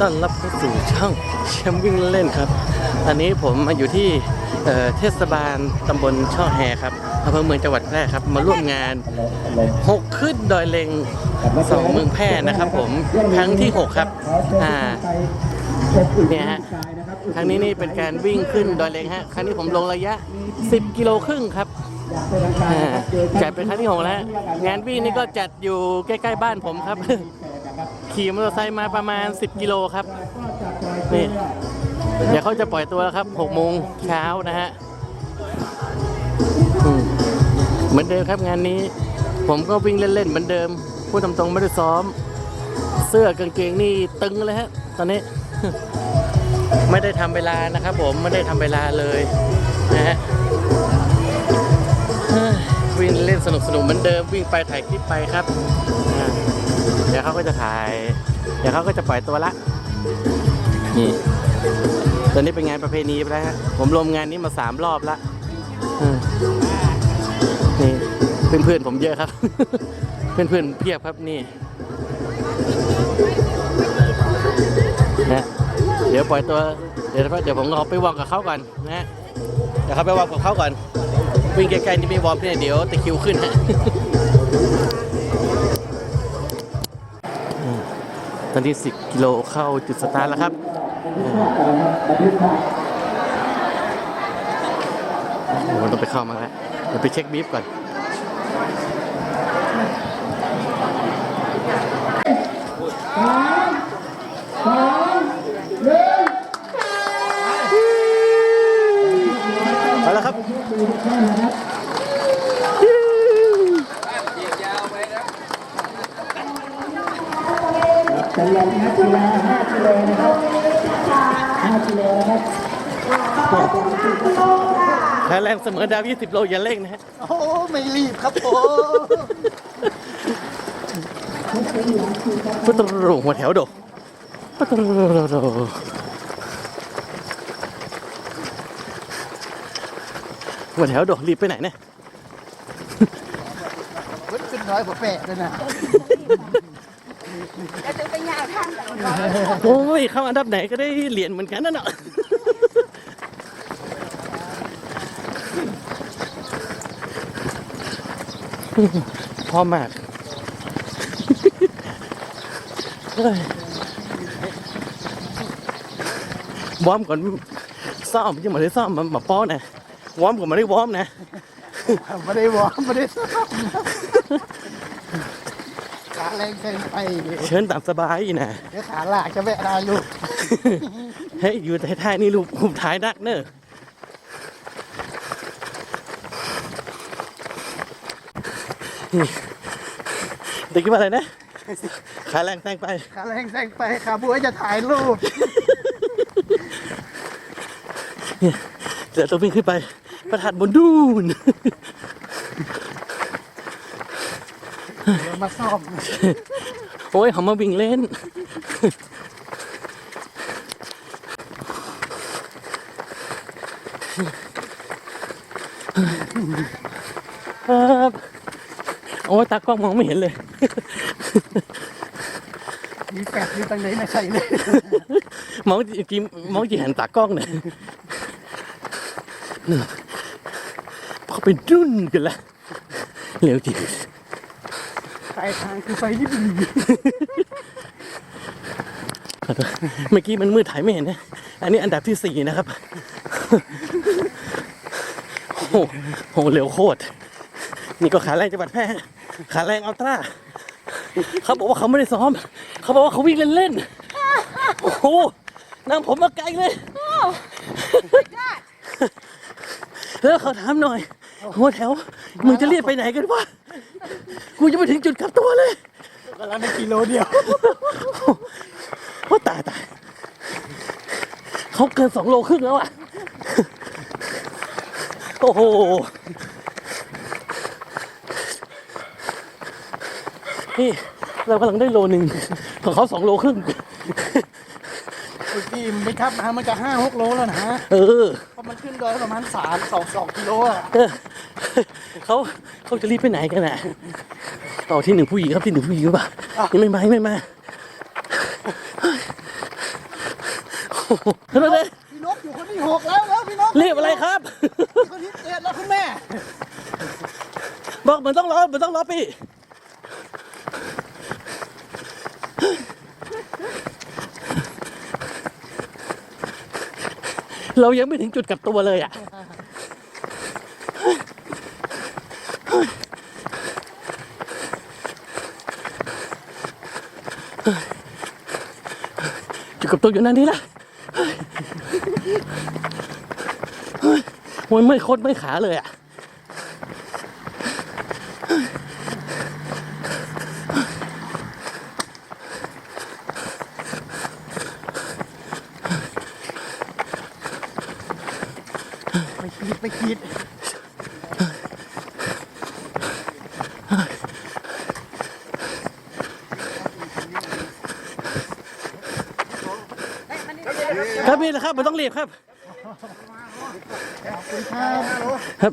ต้อนรับเข้าสู่ช่องแชมป์วิ่งเล่นครับอันนี้ผมมาอยู่ที่เเทศบาลตำบลช่อแฮครับอำเภอเมืองจังหวัดแพร่ครับ มาร่วมงาน 6 ขึ้นดอยเลงสองเมืองแพร่นะครับ ผมครั้งที่ 6 ครับอ่าเนี่ยฮะครั้งนี้นี่เป็นการวิ่งขึ้นดอยเลงฮะครั้งนี้ผมลงระยะ 10 กิโลครึ่งครับอ่าจัดเป็นครั้งที่หกแล้วงานวิ่งนี่ก็จัดอยู่ใกล้ ๆ บ้านผมครับ ขี่มอเตอร์ไซค์มาประมาณ 10 กิโลครับนี่เดี๋ยวเขาจะปล่อยตัวแล้วครับ6โมงเช้านะฮะเหมือนเดิมครับงานนี้ ผมก็วิ่งเล่นๆเหมือนเดิมพูดตรงๆไม่ได้ซ้อม เสื้อกางเกงนี่ตึงเลยฮะ ตอนนี้ ไม่ได้ทำเวลานะครับ ผมไม่ได้ทำเวลาเลยนะฮะวิ่งเล่นสนุกสนุกเหมือนเดิมวิ่งไปถ่ายคลิปไปครับ เดี๋ยวเขาก็จะถ่าย เดี๋ยวเขาก็จะปล่อยตัวละ นี่ตอนนี้เป็นงานประเพณีไปแล้วฮะ ผมรวมงานนี้มาสามรอบละอืมนี่เพื่อนๆผมเยอะครับ เพื่อนๆเพียบครับนี่นะเดี๋ยวปล่อยตัว เดี๋ยวเดี๋ยวผมเอไปวางกับเขาก่อนนะเดี๋ยวเขาไปวางกับเขาก่อน วิ่งใกลๆนี่ไม่วอร์มเนี่ยเดี๋ยวตะคิวขึ้นฮะ ตอนที่10 กิโลเข้าจุดสตาร์ทแล้วครับผมต้องไปเข้ามาแล้วเดี๋ยวไปเช็คบีฟก่อนเแพ้แรงเสมอดาว20 โลอย่าเร่งนะฮะโอ้ไม่รีบครับโอ้พุทธรูหัวแถวโดพุทธรูหัวแถวโดรีบไปไหนเนี่ยเว้ยขึ้นน้อยกว่าแปะเลยนะจะถึงไปยาวท่านแบบโอ้ยเข้าอันดับไหนก็ได้เหรียญเหมือนกันนั่นเนาะ พร้อมมากเฮ้ยวอร์มก่อนซ้อมยังไม่ได้ซ้อมมามาป้อนนะวอร์มก่อนไม่ได้วอร์มนะไม่ได้วอร์มไม่ได้ซ้อมขาแรงเกินไปเดี๋ยวเชิญตามสบายนะเดี๋ยวขาลากจะแวะได้ลูกเฮ้ยอยู่ท้ายๆนี่ลูกหุบท้ายนักเนอะ นี่เด็กคิดว่าอะไรนะขาแรงแซงไป ขาแรงแซงไปขาบัวจะถ่ายรูปเดี๋ยวต้องวิ่งขึ้นไป ประทัดบนดูนเดี๋ยวมาซ่อม โอ้ยเขามาวิ่งเล่น ครับ โอ้ยตากล้องมองไม่เห็นเลย มีแปะอยู่ตรงไหนไม่ใช่เลยมองจีมองจีหันตากล้องเนี่ยเขาเป็นดุนกันละเร็วจริงปลายทางคือไฟที่บีขอโทษเมื่อกี้มันมืดถ่ายไม่เห็นนะ อันนี้อันดับที่สี่นะครับ โอ้โหโหเร็วโคตร นี่ก็ขาแรงจังหวัดแพร่ขาแรงอัลตร้าเขาบอกว่าเขาไม่ได้ซ้อม เขาบอกว่าเขาวิ่งเล่นๆ โอ้โหนั่งผมมาไกลเลย แล้วเขาถามหน่อย หัวแถว มึงจะเรียกไปไหนกันวะ กูยังไม่ถึงจุดกลับตัวเลยกำลังในกิโลเดียวว่าตายตายเขาเกินสองโลครึ่งแล้วอะ โอ้โห นี่ เรากำลังได้โลหนึ่งของเขาสองโลครึ่งเมื่อกี้มันไปทับมามันจะห้าหกโลแล้วนะเออเพราะมันขึ้นดอยประมาณสามสองสองกิโลอะเออเขาเขาจะรีบไปไหนกันน่ะต่อที่หนึ่งผู้หญิงครับที่หนึ่งผู้หญิงหรือเปล่ายังไม่มายังไม่มาขึ้นมาเลยพี่นกอยู่คนที่หกแล้วแล้วพี่นกรีบอะไรครับคนที่เจ็ดแล้วคุณแม่ บอกมันต้องรอมันต้องรอปี เรายังไม่ถึงจุดกลับตัวเลยอะจุดกลับตัวอยู่นั่นนี่ละโอ้ยไม่โคตรไม่ขาเลยอะ ไปขีดไปขีด ครับพี่นะครับไม่ต้องรีบครับ ครับ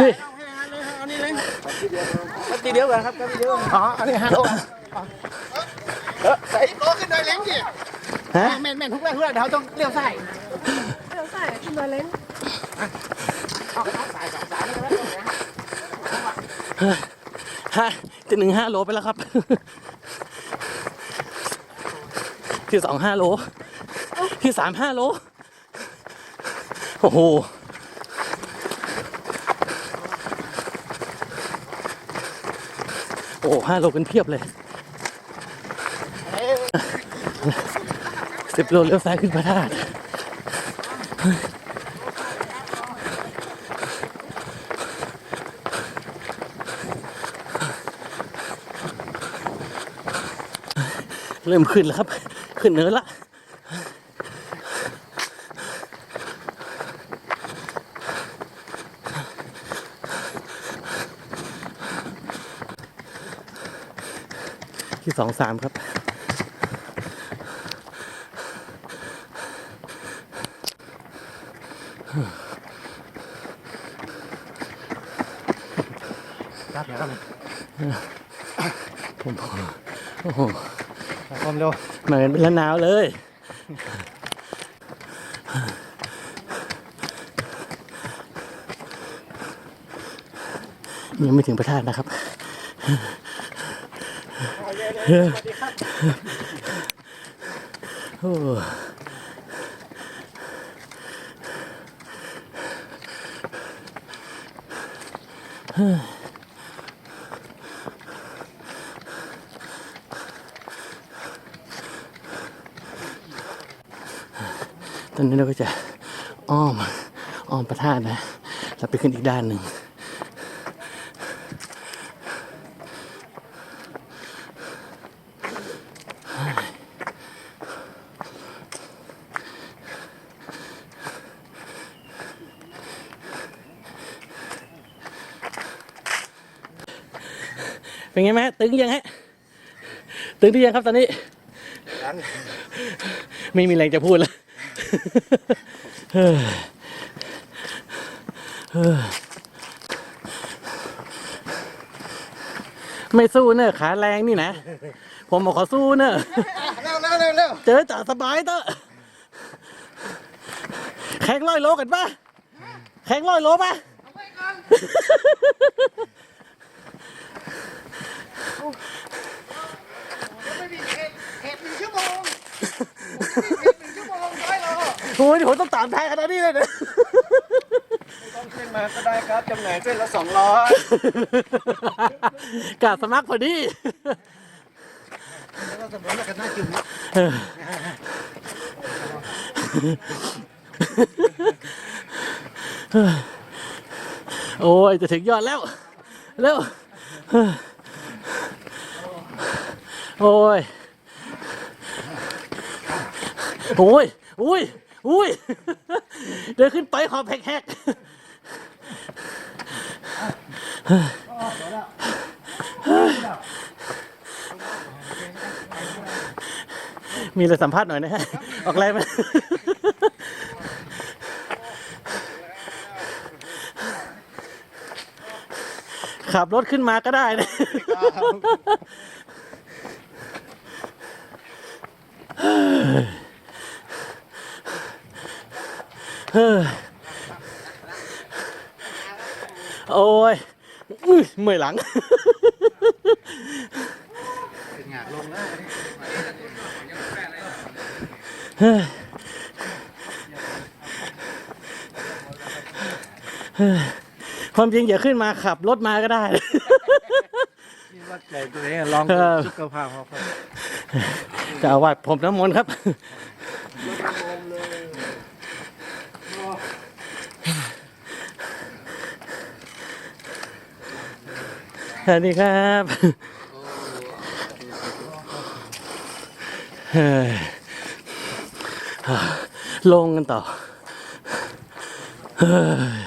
พี่ตีเดียวกันครับตีเดียวอ๋ออันนี้ฮัลโหลใส่โลขึ้นหน่อยเล้งดิฮะแม่นแม่นทุกแรกทุกแรกเดี๋ยวต้องเลี้ยวใส่ฮะจะหนึ่งห้าโลไปแล้วครับที่สองห้าโล ที่สามห้าโล โอ้โห โอ้ห้าโลกันเพียบเลยสิบโลเลี้ยวซ้ายขึ้นพระธาตุเริ่มขึ้นแล้วครับ ขึ้นเนินละ ที่สองสามครับ ครับเดี๋ยวครับผมโอ้โหความเร็วเหมือนละหนาวเลยยังไม่ถึงประธาตนะครับ โอ้ตอนนี้เราก็จะอ้อม อ้อมประธาตนะ เราไปขึ้นอีกด้านหนึ่ง ไงไหมฮะตึงยังฮะตึงหรือยังครับตอนนี้ ไม่มีแรงจะพูดแล้วเฮ้ยเฮ้ยไม่สู้เนอะขาแรงนี่นะ ผมบอกขอสู้เนอะเร็วเร็วเร็วเร็วเจอจ่าสบายเตอะแข่งร้อยโลกันปะแข่งร้อยโลปะ ไม่มีเขตเขตหนึ่งชั่วโมงเขตหนึ่งชั่วโมงร้อยโล โอ้ยผมต้องตามทายขนาดนี้เลยนะต้องขึ้นมาก็ได้ครับจำแหน่งเส้นละสองร้อยกาสมัครพอดีแล้วก็สมมติว่ากันหน้าจุ่มโอ้ยจะถึงยอดแล้ว เร็ว โอ้ย โอ้ยอุ้ย อุ้ย เดินขึ้นไปขอบแหกมีอะไรสัมภาษณ์หน่อยนะฮะ ออกแรงไหมขับรถขึ้นมาก็ได้นะ ครับ เฮ้ย โอ้ยอื้อเมื่อยหลังเป็นงานลงแล้วเฮ้ยเฮ้ยความจริงอย่าขึ้นมาขับรถมาก็ได้นี่วัดใจตัวเองลองเออสุขภาพเขาครับจะเอาวัดผมน้ำมนต์ครับ สวัสดีครับเฮ้ยลงกันต่อเฮ้ย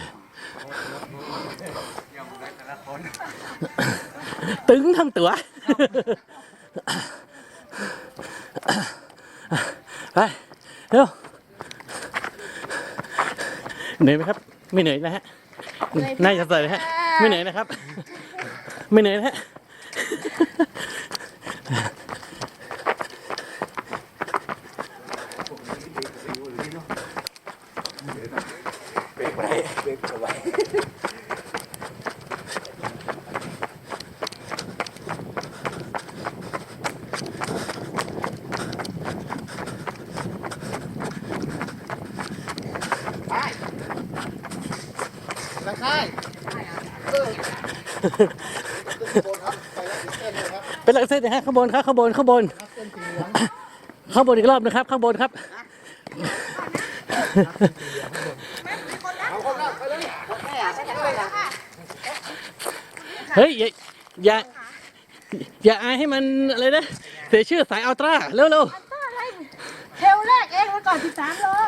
ตึงทั้งตัวไปเร็วเหนื่อยไหมครับ ไม่เหนื่อยนะฮะ น่าจะใส่เลยฮะ ไม่เหนื่อยนะครับ ไม่เหนื่อยนะฮะ ตะไคร้เออขึ้นบนครับไปแล้วเต้น เลยครับเป็นหลักเส้นนะฮะข้างบนครับข้างบนข้างบนครับเต้นสีเหลืองข้างบนอีกรอบนะครับ ข้างบนครับเอาคนละไปเลยเฮ้ยอย่าอย่าอย่าอายให้มันอะไรนะเสียชื่อสายอัลตร้าเร็วเร็วเทลแรกเองวันก่อน13โลๆ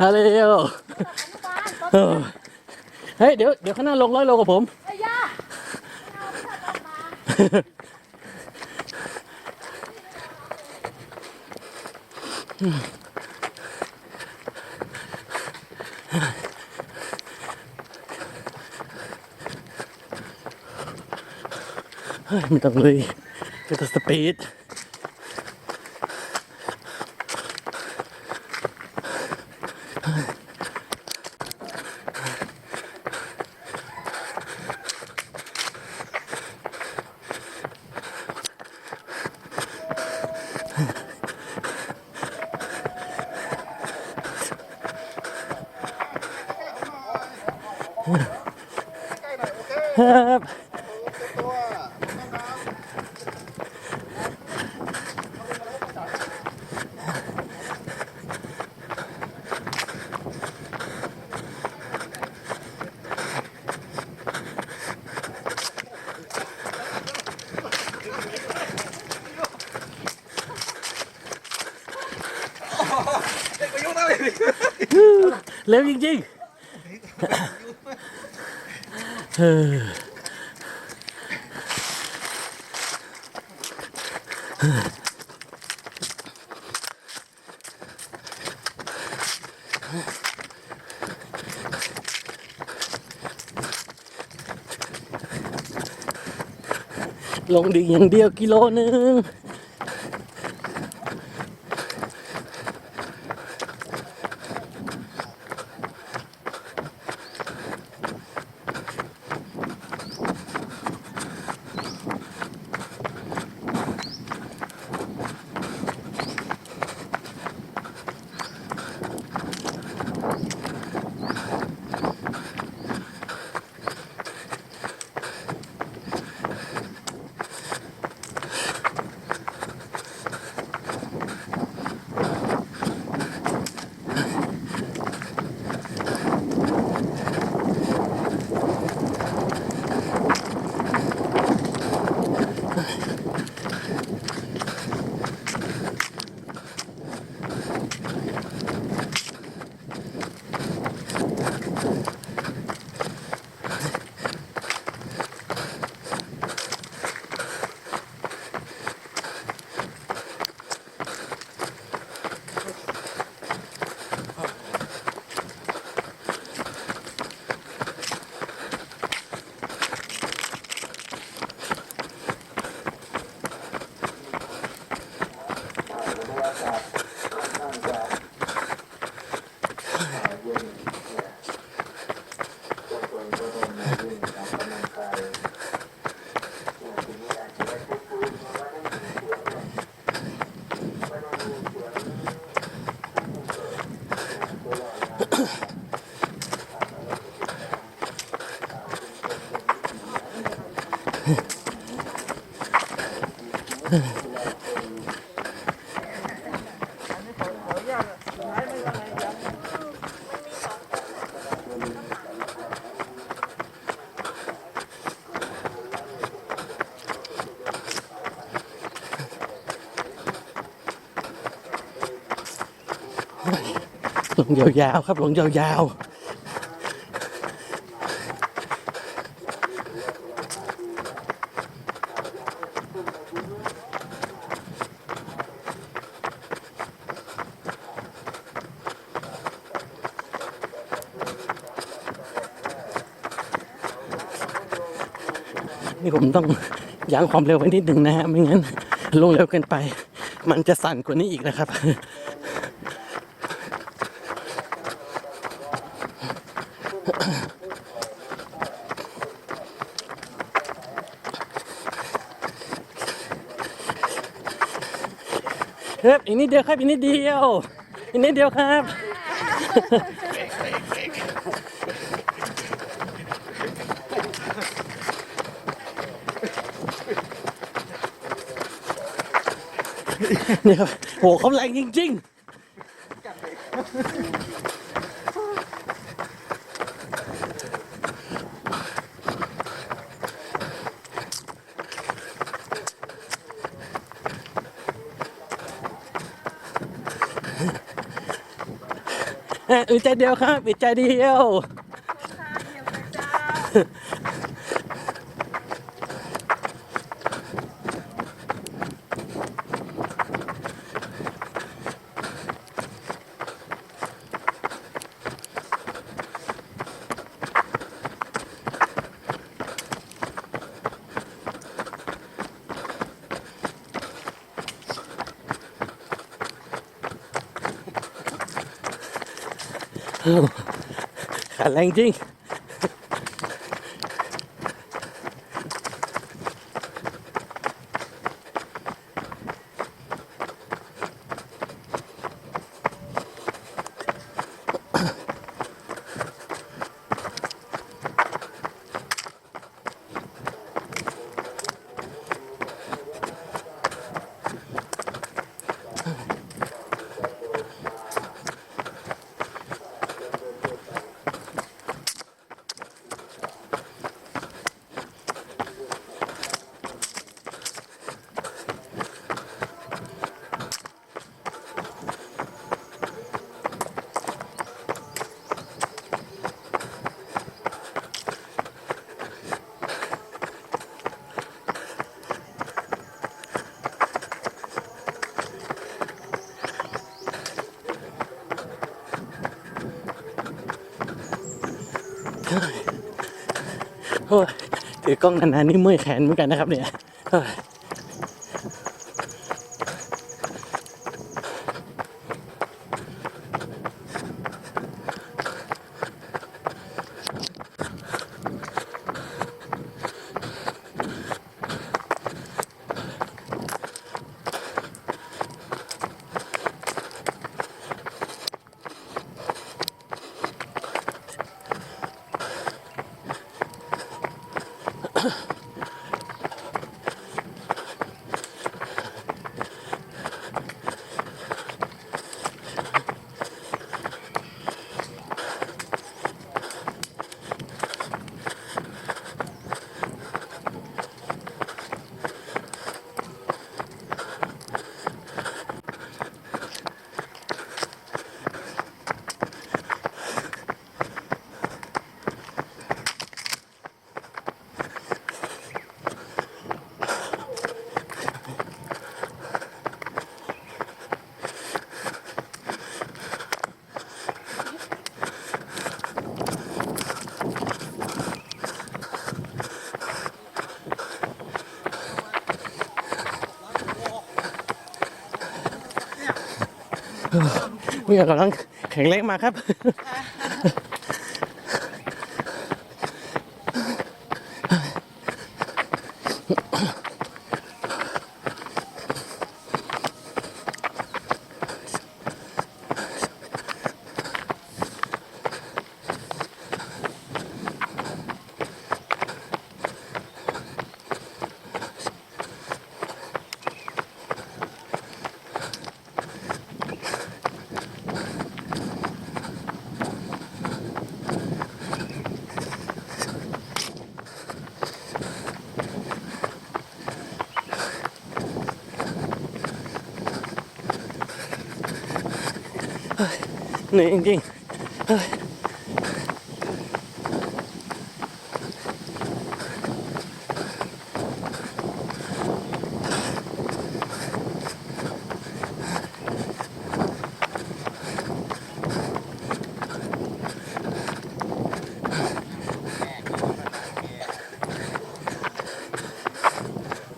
อะไรเร็วอนุบาลต้นเออเฮ้ยเดี๋ยวเดี๋ยวข้างหน้าลงร้อยโลกับผม ไอ้ย่าเอาไม่ทันออกมา เฮ้ย ไม่ต้องเลยก็ต้องสปีดครับ ตัว เร็วจริงๆเออลงดิ่งอย่างเดียวกิโลนึง งยาวๆครับลงยาวๆนี่ผมต้องยั้งความเร็วไว้นิดหนึ่งนะฮะไม่งั้นลงเร็วเกินไป มันจะสั่นกว่านี้อีกนะครับ ครับอีกนิดเดียวครับอีกนิดเดียวอีกนิดเดียวครับนี่ครับโหเขาแรงจริง ๆ อ้ยอีกใจเดียวครับปิดใจเดียว แรงจริง ถือกล้องนานๆนี่เมื่อยแขนเหมือนกันนะครับเนี่ย เนี่ยกำลังแข็งแรงมาครับ เหนื่อยจริงๆเฮ้ย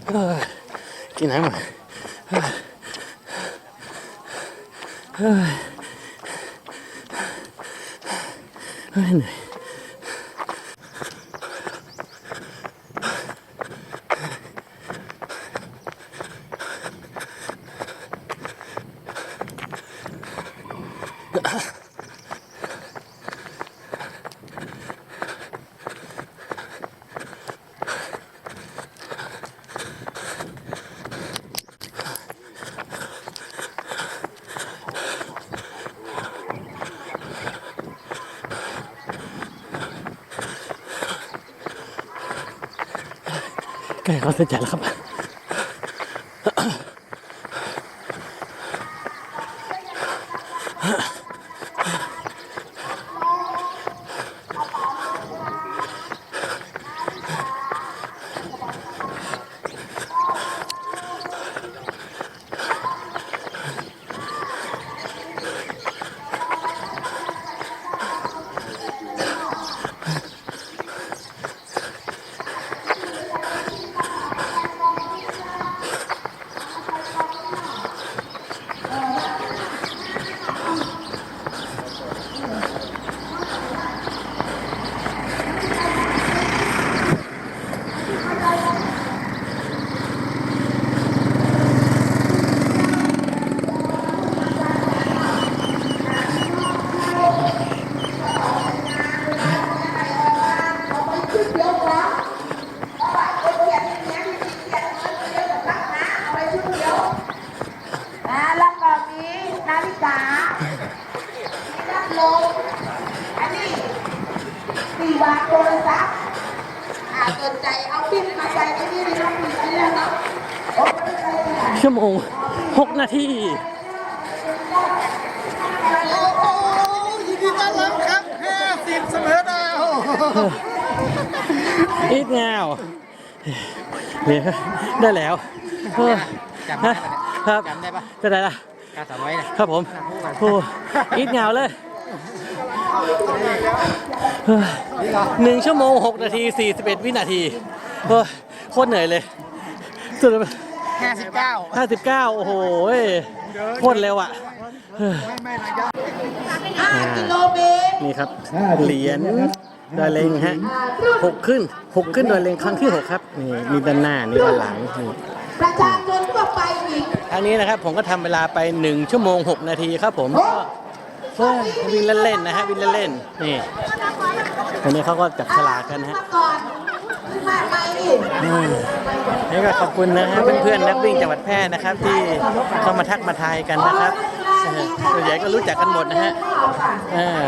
เฮ้ยกินน้ำหน่อยเฮ้ยเฮ้ยเฮ้ยเหนื่อยใกล้ เข้าเส้นใจแล้วครับ บาทโทรศัพท์อ่าสนใจเอาปิ้นมาใส่ในนี้ในน้องมีอะไรเนาะโอ้ไม่ใช่ค่ะชั่วโมงหกนาทีโอ้โหยินดีต้อนรับครับห้าสิบเสมอดาวอีกงาวเนี่ยได้แล้วเออจำได้ฮะปะเนี่ยครับจำได้ปะจะได้ละกาสามไว้เนี่ยครับผมโอ้อีกงาวเลยเฮ้ย หนึ่งชั่วโมงหกนาทีสี่สิบเอ็ดวินาทีโอ้ยโคตรเหนื่อยเลยสุดห้าสิบเก้าห้าสิบเก้าโอ้โหโคตรเร็วอะเฮ้ยไม่ไม่ระยะห้ากิโลเมตรนี่ครับ เหรียญดอยเลงฮะหกขึ้นหกขึ้นดอยเลงครั้งที่หกครับนี่มีด้านหน้านี่ด้านหลังนี่ประชาชนทั่วไปอีกครั้งนี้นะครับผมก็ทำเวลาไป 1 ชั่วโมง 6 นาทีครับผมก็ เฮ้ยวิ่งเล่นๆนะฮะวิ่งเล่นๆนี่วันนี้เขาก็จับฉลากกันนะฮะมาก่อนมาไปอีกอืมนี่ก็ขอบคุณนะฮะเพื่อนๆนักวิ่งจังหวัดแพร่นะครับ ที่เข้ามาทักมาทายกันนะครับเออส่วนใหญ่ก็รู้จักกันหมดนะฮะเออ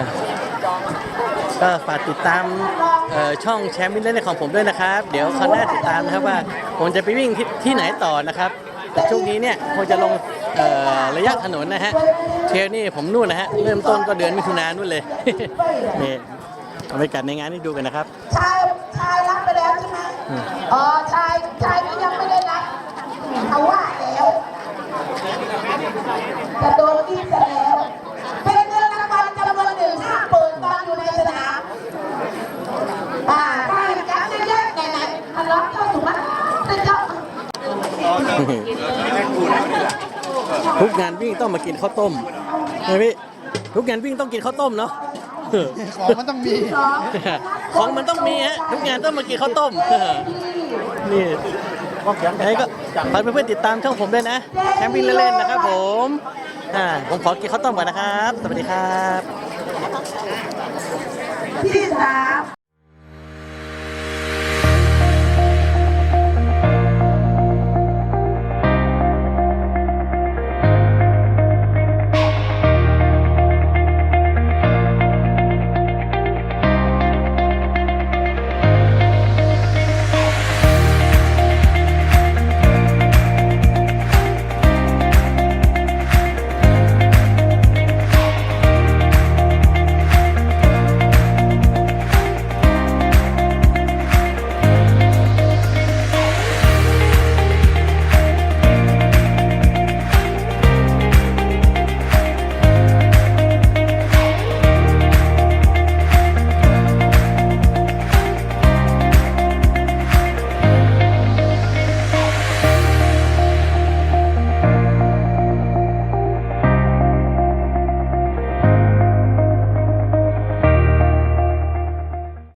ก็ฝากติดตามเอ่อช่องแชมป์วิ่งเล่นของผมด้วยนะครับ เดี๋ยวคราวหน้าติดตามนะครับว่าผมจะไปวิ่งที่ที่ไหนต่อนะครับ แต่ช่วงนี้เนี่ยคงจะลงระยะถนนนะฮะเทรลนี่ผมนู่นนะฮะเริ่มต้นก็เดือนมิถุนายนนู่นเลยนี่เอาไปกัดในงานนี้ดูกันนะครับ ชายชายรับไปแล้วใช่ไหมอ๋อชายชายก็ยังไม่ได้รับเขาว่าแล้วจะโดนที่ซะแล้ว เป็นเงินรางวัลจำนวนหนึ่งห้าเปิดตอนอยู่ในสนามอ่าถ้าจับได้เยอะแค่ไหนทะเลาะเข้าสู่มันจะเจาะ ทุก งานวิ่งต้องมากินข้าวต้มใช่ไหมพี่ทุกงานวิ่งต้องกินข้าวต้มเนาะ ของมันต้องมี ของมันต้องมีฮะทุกงานต้องมากินข้าวต้ม นี่ไอ้ก็ฝากเพื่อนๆติดตามช่องผมด้วยนะแคมปิ้งเล่นๆนะครับผมอ่าผมขอกินข้าวต้มก่อนนะครับ สวัสดีครับที่สาม